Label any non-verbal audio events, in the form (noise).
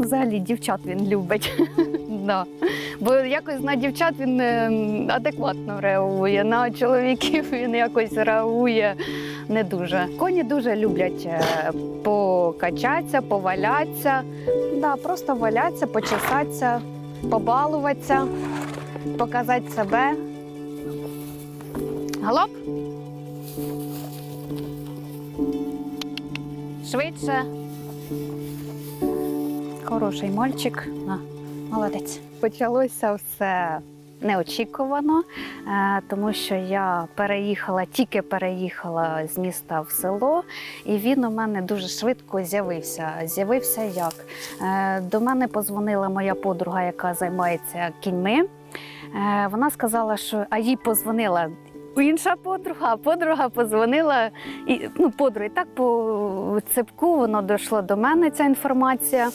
Взагалі, дівчат він любить. (laughs) да. Бо якось на дівчат він е, адекватно реагує. На чоловіків (laughs) він якось реагує не дуже. Коні дуже люблять е, покачатися, повалятися. Да, просто валятися, почесатися, побалуватися, показати себе. Галоп. Швидше. Хороший мальчик. На, молодець. Почалося все неочікувано, е, тому що я переїхала, тільки переїхала з міста в село, і він у мене дуже швидко з'явився. З'явився як? Е, До мене позвонила моя подруга, яка займається кіньми. Е, Вона сказала, що а їй позвонила інша подруга, подруга позвонила і ну, подруги. Так по цепку воно дійшло до мене ця інформація.